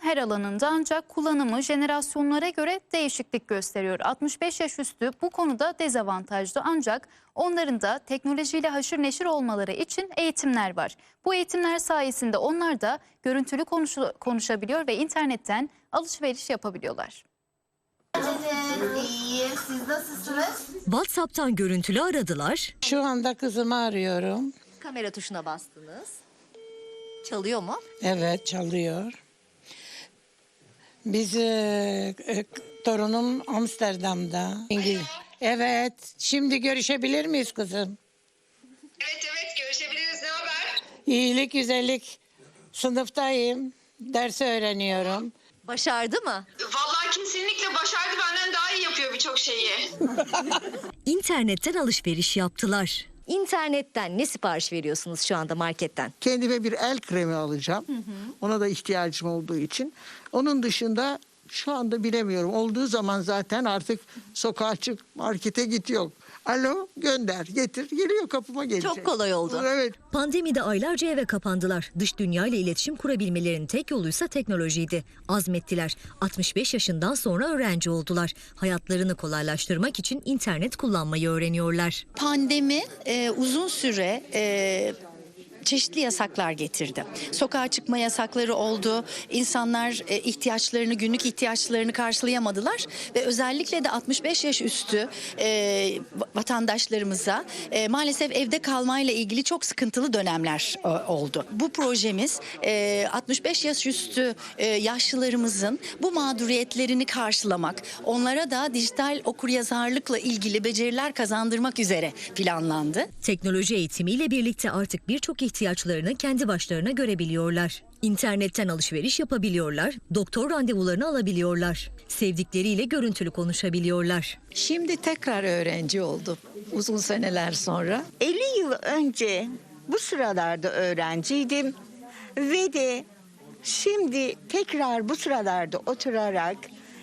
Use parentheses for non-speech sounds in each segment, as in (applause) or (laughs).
her alanında ancak kullanımı jenerasyonlara göre değişiklik gösteriyor. 65 yaş üstü bu konuda dezavantajlı ancak onların da teknolojiyle haşır neşir olmaları için eğitimler var. Bu eğitimler sayesinde onlar da görüntülü konuşu- konuşabiliyor ve internetten alışveriş yapabiliyorlar. İyi, siz nasılsınız? WhatsApp'tan görüntülü aradılar. Şu anda kızımı arıyorum. Kamera tuşuna bastınız. Çalıyor mu? Evet çalıyor. Biz e, e, torunum Amsterdam'da. İngiliz. Evet. Şimdi görüşebilir miyiz kızım? Evet evet görüşebiliriz. Ne haber? İyilik, güzellik. Sınıftayım. Ders öğreniyorum. Başardı mı? Vallahi kesinlikle başardı benden daha iyi yapıyor birçok şeyi. (laughs) İnternetten alışveriş yaptılar. İnternetten ne sipariş veriyorsunuz şu anda marketten? Kendime bir el kremi alacağım. Ona da ihtiyacım olduğu için. Onun dışında şu anda bilemiyorum. Olduğu zaman zaten artık sokağa çık, markete git yok. Alo gönder, getir. Geliyor kapıma gelecek. Çok kolay oldu. Evet. Pandemide aylarca eve kapandılar. Dış dünya ile iletişim kurabilmelerinin tek yoluysa teknolojiydi. Azmettiler. 65 yaşından sonra öğrenci oldular. Hayatlarını kolaylaştırmak için internet kullanmayı öğreniyorlar. Pandemi e, uzun süre e, çeşitli yasaklar getirdi. Sokağa çıkma yasakları oldu. İnsanlar e, ihtiyaçlarını, günlük ihtiyaçlarını karşılayamadılar ve özellikle de 65 yaş üstü e, vatandaşlarımıza e, maalesef evde kalmayla ilgili çok sıkıntılı dönemler e, oldu. Bu projemiz e, 65 yaş üstü e, yaşlılarımızın bu mağduriyetlerini karşılamak, onlara da dijital okuryazarlıkla ilgili beceriler kazandırmak üzere planlandı. Teknoloji eğitimiyle birlikte artık birçok ihtiyaçlarını kendi başlarına görebiliyorlar. İnternetten alışveriş yapabiliyorlar, doktor randevularını alabiliyorlar. Sevdikleriyle görüntülü konuşabiliyorlar. Şimdi tekrar öğrenci oldum uzun seneler sonra. 50 yıl önce bu sıralarda öğrenciydim ve de şimdi tekrar bu sıralarda oturarak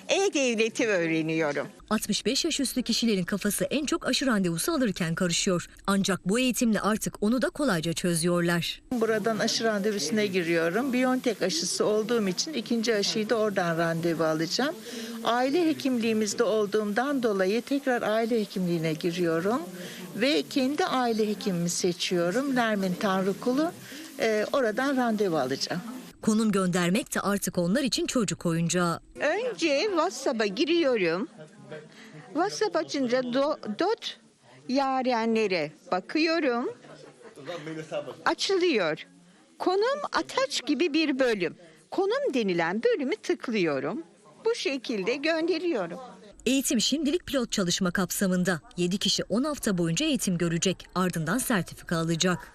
e-devleti öğreniyorum. 65 yaş üstü kişilerin kafası en çok aşı randevusu alırken karışıyor. Ancak bu eğitimle artık onu da kolayca çözüyorlar. Buradan aşı randevusuna giriyorum. Biontech aşısı olduğum için ikinci aşıyı da oradan randevu alacağım. Aile hekimliğimizde olduğumdan dolayı tekrar aile hekimliğine giriyorum. Ve kendi aile hekimimi seçiyorum. Nermin Tanrıkulu. Ee, oradan randevu alacağım. Konum göndermek de artık onlar için çocuk oyuncağı. Önce WhatsApp'a giriyorum. WhatsApp açınca do- dot yarenlere bakıyorum. Açılıyor. Konum ataç gibi bir bölüm. Konum denilen bölümü tıklıyorum. Bu şekilde gönderiyorum. Eğitim şimdilik pilot çalışma kapsamında. 7 kişi 10 hafta boyunca eğitim görecek. Ardından sertifika alacak.